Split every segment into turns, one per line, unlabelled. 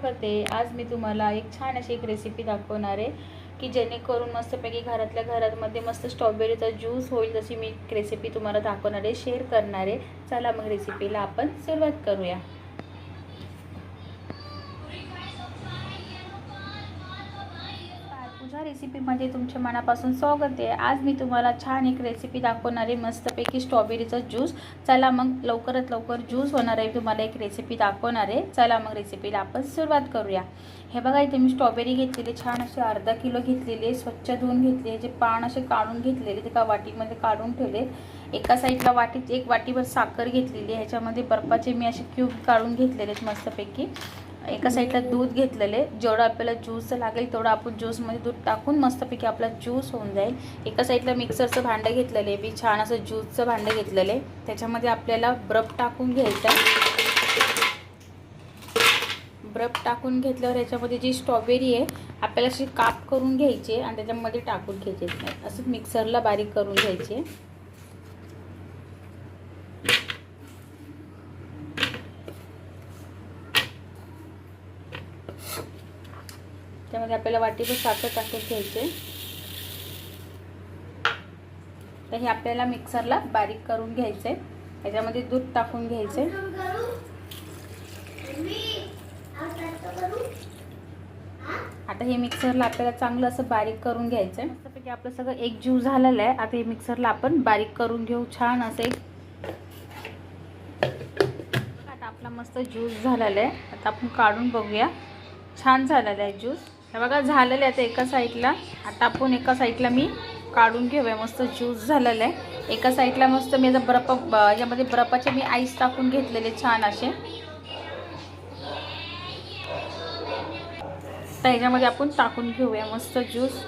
स्वागत आज मी तुम्हाला एक छान अशी एक रेसिपी दाखवणार आहे की जेणेकरून मस्तपैकी घरातल्या घरामध्ये मस्त स्ट्रॉबेरीचा ज्यूस होईल तशी मी एक रेसिपी तुम्हाला दाखवणार आहे शेअर करणार आहे. चला मग रेसिपीला आपण सुरुवात करूया. तुझ्या रेसिपीमध्ये तुमच्या मनापासून स्वागत आहे. आज मी तुम्हाला छान एक रेसिपी दाखवणार आहे. मस्तपैकी स्ट्रॉबेरीचा ज्यूस चला मग लवकरात लवकर ज्यूस होणार आहे. तुम्हाला एक रेसिपी दाखवणार आहे. चला मग रेसिपीला आपण सुरुवात करूया. हे बघा इथे मी स्ट्रॉबेरी घेतलेली छान असे अर्धा किलो घेतलेली आहे. स्वच्छ धुवून घेतली जे पान असे काढून घेतलेले ते का वाटीमध्ये काढून ठेवले एका साईडला वाटीत एक वाटीभर साखर घेतलेली आहे. ह्याच्यामध्ये बर्फाचे मी असे क्यूब काढून घेतलेले आहेत मस्तपैकी. एका साईडला दूध घेतलेले. जेवढं आपल्याला ज्यूस लागेल तेवढं आपण ज्यूसमध्ये दूध टाकून मस्तपैकी आपला ज्यूस होऊन जाईल. एका साईडला मिक्सरचं भांडं घेतलेलं आहे मी छान असं ज्यूसचं भांडं घेतलेलं. आहे त्याच्यामध्ये आपल्याला ब्रब टाकून घ्यायचं आहे. टाकून घेतल्यावर याच्यामध्ये जी स्ट्रॉबेरी आहे आपल्याला अशी काप करून घ्यायची आणि त्याच्यामध्ये टाकून घ्यायचे असंच असं मिक्सरला बारीक करून घ्यायची त्यामध्ये आपल्याला वाटीभर साखर टाकून घ्यायचे तर हे आपल्याला मिक्सरला बारीक करून घ्यायचे त्याच्यामध्ये दूध टाकून घ्यायचे आता हे मिक्सरला आपल्याला चांगलं असं बारीक करून घ्यायचं आहे त्यापैकी आपलं सगळं एक जीव झालेलं आहे आता हे मिक्सरला आपण बारीक करून घेऊ. छान असं एक. आता आपला मस्त ज्यूस झालेला आहे. आता आपण काढून बघूया. छान झालेला आहे ज्यूस. हे बघा झालेलं आहे आता एका साईडला. आता आपण एका साईडला मी काढून घेऊया. मस्त ज्यूस झालेलं आहे. एका साईडला मस्त मी आता बर्फ याच्यामध्ये बर्फाचे मी आईस टाकून घेतलेले छान असे. तर ह्याच्यामध्ये आपण टाकून घेऊया मस्त ज्यूस.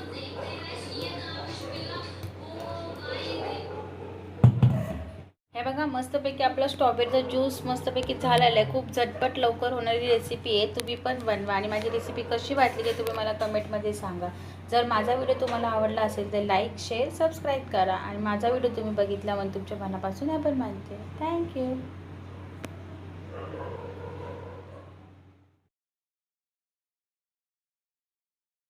बघा मस्तपैकी आपला स्ट्रॉबेरीचा ज्यूस मस्तपैकी झालेला आहे. खूप झटपट लवकर होणारी रेसिपी आहे. तुम्ही पण बनवा आणि माझी रेसिपी कशी वाटली ते तुम्ही मला कमेंटमध्ये सांगा. जर माझा व्हिडिओ तुम्हाला आवडला असेल तर लाईक शेअर सबस्क्राईब करा. आणि माझा व्हिडिओ तुम्ही बघितला म्हणून तुमच्या मनापासून आपण मानते. थँक्यू